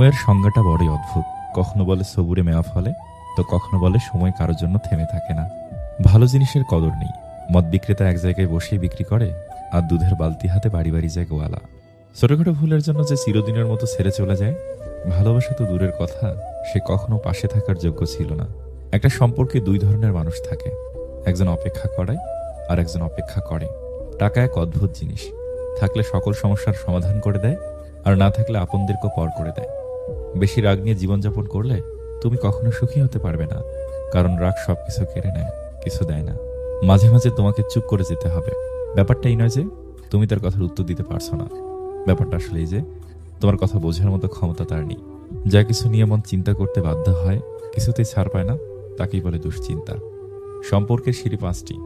সময়ের সংজ্ঞাটা বড়ই অদ্ভুত। কখনো বলে সবুরে মেয়া ফলে, তো কখনো বলে সময় কারোর জন্য থেমে থাকে না। ভালো জিনিসের কদর নেই। মদ বিক্রেতা এক জায়গায় বসেই বিক্রি করে, আর দুধের বালতি হাতে বাড়ি বাড়ি যায় গোয়ালা। ছোটখাটো ভুলের জন্য যে চিরদিনের মতো ছেড়ে চলে যায়, ভালোবাসা তো দূরের কথা, সে কখনো পাশে থাকার যোগ্য ছিল না। একটা সম্পর্কে দুই ধরনের মানুষ থাকে। একজন অপেক্ষা করে, আর একজন অপেক্ষা করে। টাকা এক অদ্ভুত জিনিস। থাকলে সকল সমস্যার সমাধান করে দেয়, আর না থাকলে আপনদেরকে পর করে দেয়। বেশি রাগ নিয়ে জীবনযাপন করলে তুমি কখনো সুখী হতে পারবে না, কারণ রাগ সবকিছু কেড়ে নেয়, কিছু দেয় না। মাঝে মাঝে তোমাকে চুপ করে যেতে হবে। ব্যাপারটা এই নয় যে তুমি তার কথার উত্তর দিতে পারছ না। ব্যাপারটা আসলে এই যে তোমার কথা বোঝার মতো ক্ষমতা তার নেই। যা কিছু নিয়ে মন চিন্তা করতে বাধ্য হয়, কিছুতেই ছাড় পায় না, তাকেই বলে দুশ্চিন্তা। সম্পর্কের সিঁড়ি পাঁচটি,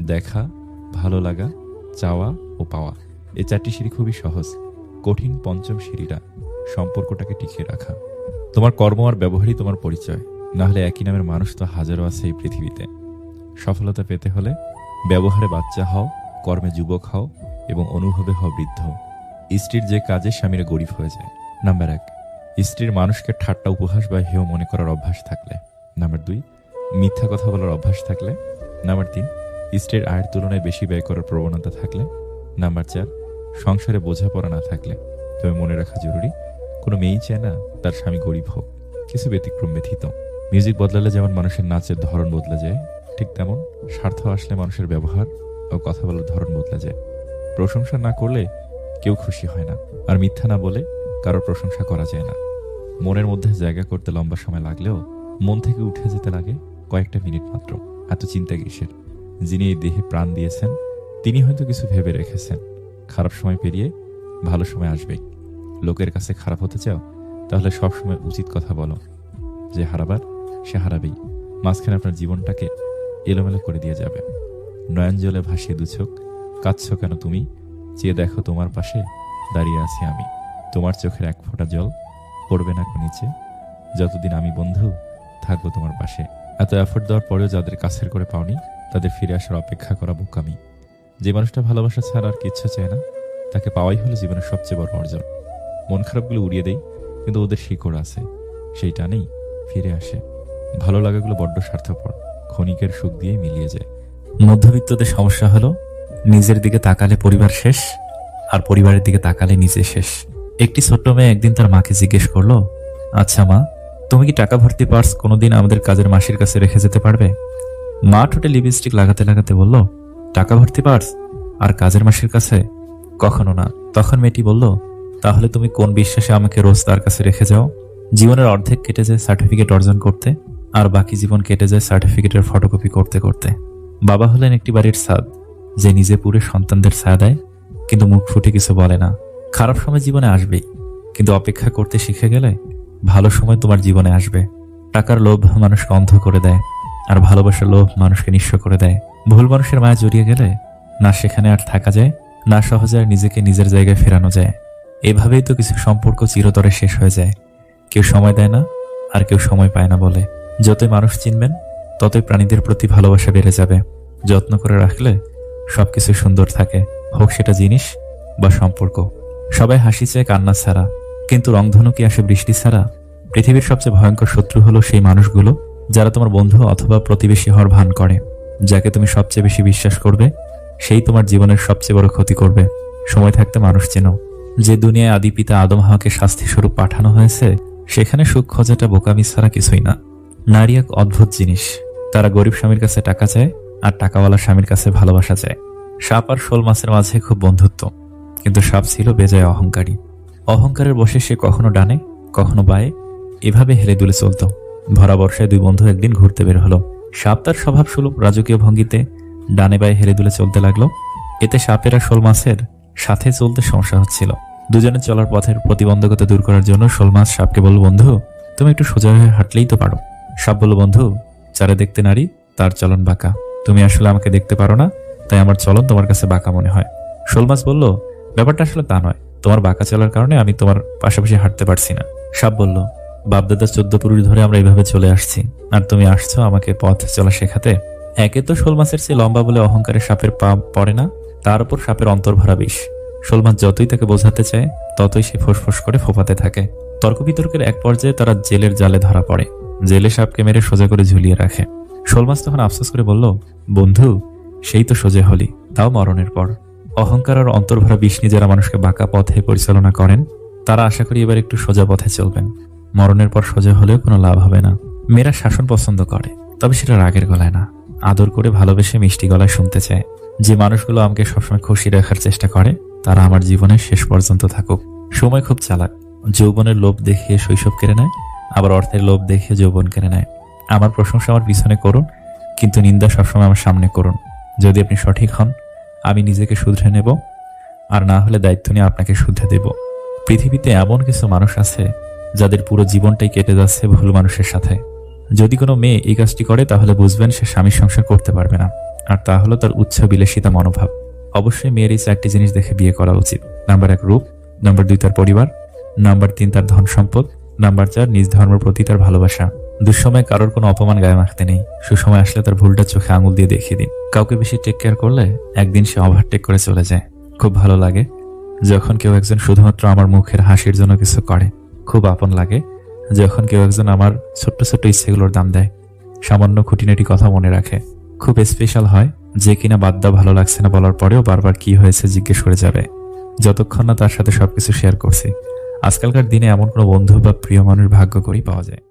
দেখা, ভালো লাগা, চাওয়া ও পাওয়া। এই চারটি সিঁড়ি খুবই সহজ, কঠিন পঞ্চম সিঁড়িটা। সম্পর্কটাকে টিকিয়ে রাখা। তোমার কর্ম আর ব্যবহারই তোমার পরিচয়। না হলে একই নামের মানুষ তো হাজারো আছে এই পৃথিবীতে। সফলতা পেতে হলে ব্যবহারে বাচ্চা হও, কর্মে যুবক হও এবং অনুভবে হও বৃদ্ধ। স্ত্রীর যে কাজে স্বামীরা গরিব হয়ে যায়। নাম্বার এক, স্ত্রীর মানুষকে ঠাট্টা উপহাস বা হেয় মনে করার অভ্যাস থাকলে। নাম্বার দুই, মিথ্যা কথা বলার অভ্যাস থাকলে। নাম্বার তিন, স্ত্রীর আয়ের তুলনায় বেশি ব্যয় করার প্রবণতা থাকলে। নাম্বার চার, সংসারে বোঝাপড়া না থাকলে। তবে মনে রাখা জরুরি কোনো মেয়েই চায় না তার স্বামী গরিব হোক, কিছু ব্যতিক্রম ব্যথিত। মিউজিক বদলালে যেমন মানুষের নাচের ধরন বদলে যায়, ঠিক তেমন স্বার্থ আসলে মানুষের ব্যবহার ও কথা বলার ধরন বদলে যায়। প্রশংসা না করলে কেউ খুশি হয় না, আর মিথ্যা না বলে কারোর প্রশংসা করা যায় না। মনের মধ্যে জায়গা করতে লম্বা সময় লাগলেও মন থেকে উঠে যেতে লাগে কয়েকটা মিনিট মাত্র, এত চিন্তা কিসের? যিনি এই দেহে প্রাণ দিয়েছেন, তিনি হয়তো কিছু ভেবে রেখেছেন। খারাপ সময় পেরিয়ে ভালো সময় আসবেই। লোকের কাছে খারাপ হতে চাও, তাহলে সবসময় উচিত কথা বলো। যে হারাবার, সে হারাবেই। মাঝখানে আপনার জীবনটাকে এলোমেলো করে দিয়ে যাবে। নয়ন জলে ভাসিয়ে দু চোখ, কাঁদছ কেন তুমি? চেয়ে দেখো তোমার পাশে দাঁড়িয়ে আছি আমি। তোমার চোখের এক ফোঁটা জল পড়বে না নিচে। যতদিন আমি বন্ধু, থাকব তোমার পাশে। এত এফোর্ট দেওয়ার পরেও যাদের কাছের করে পাওনি, তাদের ফিরে আসার অপেক্ষা করা বোকামি যে মানুষটা ভালোবাসা ছাড়া আর কিচ্ছু চায় না, তাকে পাওয়াই হলো জীবনের সবচেয়ে বড় অর্জন। মন খারাপগুলো উড়িয়ে দেই, কিন্তু ওদের শিকড় আছে, সেইটা নেই, ফিরে আসে। ভালো লাগাগুলো বড্ড স্বার্থপর, ক্ষণিকের সুখ দিয়ে মিলিয়ে যায়। মধ্যবিত্তদের সমস্যা হলো, নিজের দিকে তাকালে পরিবার শেষ, আর পরিবারের দিকে তাকালে নিজে শেষ। একটি ছোট্ট মেয়ে একদিন তার মাকে জিজ্ঞেস করল আচ্ছা মা, তুমি কি টাকা ভর্তি পার্স কোনোদিন আমাদের কাজের মাসির কাছে রেখে যেতে পারবে? মা ঠোঁটে লিপস্টিক লাগাতে লাগাতে বলল, টাকা ভর্তি পার্স? আর কাজের মাসির কাছে? কখনো না। তখন মেয়েটি বলল তাহলে তুমি কোন বিশ্বাসে আমাকে রোজ তার কাছে রেখে যাও? জীবনের অর্ধেক কেটে যায় সার্টিফিকেট অর্জন করতে, আর বাকি জীবন কেটে যায় সার্টিফিকেটের ফটোকপি করতে করতে। বাবা হলেন একটি বাড়ির সাদ যে নিজে পুরে সন্তানদের ছায়া দেয়, কিন্তু মুখ ফুটে কিছু বলে না। খারাপ সময় জীবনে আসবেই, কিন্তু অপেক্ষা করতে শিখে গেলে ভালো সময় তোমার জীবনে আসবে। টাকার লোভ মানুষকে অন্ধ করে দেয়, আর ভালোবাসার লোভ মানুষকে নিঃস্ব করে দেয়। ভুল মানুষের মায়া জড়িয়ে গেলে না সেখানে আর থাকা যায়, না সহজে আর নিজেকে নিজের জায়গায় ফেরানো যায়। এভাবেই তো কিছু সম্পর্ক চিরতরে শেষ হয়ে যায়। কেউ সময় দেয় না, আর কেউ সময় পায় না বলে। যতই মানুষ চিনবেন, ততই প্রাণীদের প্রতি ভালোবাসা বেড়ে যাবে। যত্ন করে রাখলে সবকিছু সুন্দর থাকে, হোক সেটা জিনিস বা সম্পর্ক। সবাই হাসি চায় কান্না ছাড়া। কিন্তু রংধনু কি আসে বৃষ্টি ছাড়া? পৃথিবীর সবচেয়ে ভয়ঙ্কর শত্রু হলো সেই মানুষগুলো যারা তোমার বন্ধু অথবা প্রতিবেশী হওয়ার ভান করে, যাকে তুমি সবচেয়ে বেশি বিশ্বাস করবে, সেই তোমার জীবনের সবচেয়ে বড় ক্ষতি করবে। সময় থাকতে মানুষ চেনো। যে দুনিয়ায় আদি পিতা আদম হাওয়াকে শাস্তি স্বরূপ পাঠানো হয়েছে, সেখানে সুখ খোঁজাটা বোকামি ছাড়া কিছুই না। নারী এক অদ্ভুত জিনিস। তারা গরিব স্বামীর কাছে টাকা চায় আর টাকাওয়ালা স্বামীর কাছে ভালোবাসা চায়। সাপ আর শোল মাছের মাঝে খুব বন্ধুত্ব। কিন্তু সাপ ছিল বেজায় অহংকারী। অহংকারের বসে সে কখনো ডানে, কখনো বায়ে, এভাবে হেলে দুলে চলত। ভরা বর্ষায় দুই বন্ধু একদিন ঘুরতে বের হলো। সাপ তার স্বভাব সুলভ রাজকীয় ভঙ্গিতে ডানে বায়ে হেলে দুলে চলতে লাগল। এতে সাপেরা শোল মাছের সাথে চলতে সমস্যা হচ্ছিল। দুজনে চলার পথের প্রতিবন্ধকতা দূর করার জন্য শোল মাছ সাপকে বলল, বন্ধু, তুমি একটু সোজা হয়ে হাঁটলেই তো পারো। সাপ বলল, বন্ধু, যারা দেখতে নারী, তার চলন বাঁকা। তুমি আসলে আমাকে দেখতে পারো না, তাই আমার চলন তোমার কাছে বাঁকা মনে হয়। শোল মাছ বলল, ব্যাপারটা আসলে তা নয়। তোমার বাঁকা চলার কারণে আমি তোমার পাশাপাশি হাঁটতে পারছি না। সাপ বলল বাপদাদা চোদ্দ পুরুষ ধরে আমরা এইভাবে চলে আসছি। আর তুমি আসছো আমাকে পথ চলা শেখাতে। একে তো শোল মাছের চেয়ে লম্বা বলে অহংকারে সাপের পা পড়ে না, তার উপর সাপের অন্তর্ভরা বিষ। শোল মাছ যতই তাকে বোঝাতে চায়, ততই সে ফোঁস করে ফোপাতে থাকে। তর্ক বিতর্কের এক পর্যায়ে তারা জেলের জালে ধরা পড়ে। জেলে সাপকে মেরে সোজা করে ঝুলিয়ে রাখে। শোলমাস তখন আফসোস করে বলল, বন্ধু, সেই তো সোজা হলি, তাও মরণের পর। অহংকার আর অন্তর্ভরা বিষ্ণু যারা মানুষকে বাঁকা পথে পরিচালনা করেন, তারা আশা করি এবার একটু সোজা পথে চলবেন। মরণের পর সোজা হলেও কোনো লাভ হবে না। মেয়েরা শাসন পছন্দ করে, তবে সেটা রাগের গলায় না। আদর করে ভালোবেসে মিষ্টি গলায় শুনতে চায়। যে মানুষগুলো আমাকে সবসময় খুশি রাখার চেষ্টা করে, তারা আমার জীবনের শেষ পর্যন্ত থাকুক। সময় খুব চালাক। যৌবনের লোভ দেখিয়ে শৈশব কেড়ে নেয়, আবার অর্থের লোভ দেখিয়ে যৌবন কেড়ে নেয়। আমার প্রশংসা আমার পিছনে করুন, কিন্তু নিন্দা সবসময় আমার সামনে করুন। যদি আপনি সঠিক হন, আমি নিজেকে শুধরে নেব, আর না হলে দায়িত্ব নিয়ে আপনাকে শুধরে দেব। পৃথিবীতে এমন কিছু মানুষ আছে, যাদের পুরো জীবনটাই কেটে যাচ্ছে ভুল মানুষের সাথে। যদি কোনো মেয়ে এই কাজটি করে, তাহলে বুঝবেন সে স্বামীর সংসার করতে পারবে না। আর তা হলো তার উচ্চ বিলাসিতা মনোভাব। অবশ্যই মেয়ের এই চারটি জিনিস দেখে বিয়ে করা উচিত। নাম্বার এক, রূপ। নাম্বার দুই, তার পরিবার। নাম্বার তিন, তার ধন সম্পদ। নাম্বার চার, নিজ ধর্মের প্রতি তার ভালোবাসা। দুঃসময় কারোর কোনো অপমান গায়ে মাখতে নেই। সুসময় আসলে তার ভুলটা চোখে আঙুল দিয়ে দেখিয়ে দিন। কাউকে বেশি টেক কেয়ার করলে একদিন সে ওভারটেক করে চলে যায়। খুব ভালো লাগে যখন কেউ একজন শুধুমাত্র আমার মুখের হাসির জন্য কিছু করে। খুব আপন লাগে। যখন কেউ একজন আমার ছোট্ট ছোট্ট ইচ্ছেগুলোর দাম দেয়, সামান্য খুঁটিনাটি কথা মনে রাখে। খুব স্পেশাল হয় যে কিনা বাদ দাও ভালো লাগছে না বলার পরেও বারবার কি হয়েছে জিজ্ঞেস করে যাবে। যতক্ষণ না তার সাথে সবকিছু শেয়ার করছি, আজকালকার দিনে এমন কোনো বন্ধু বা প্রিয় মানুষ ভাগ্য করেই পাওয়া যায়।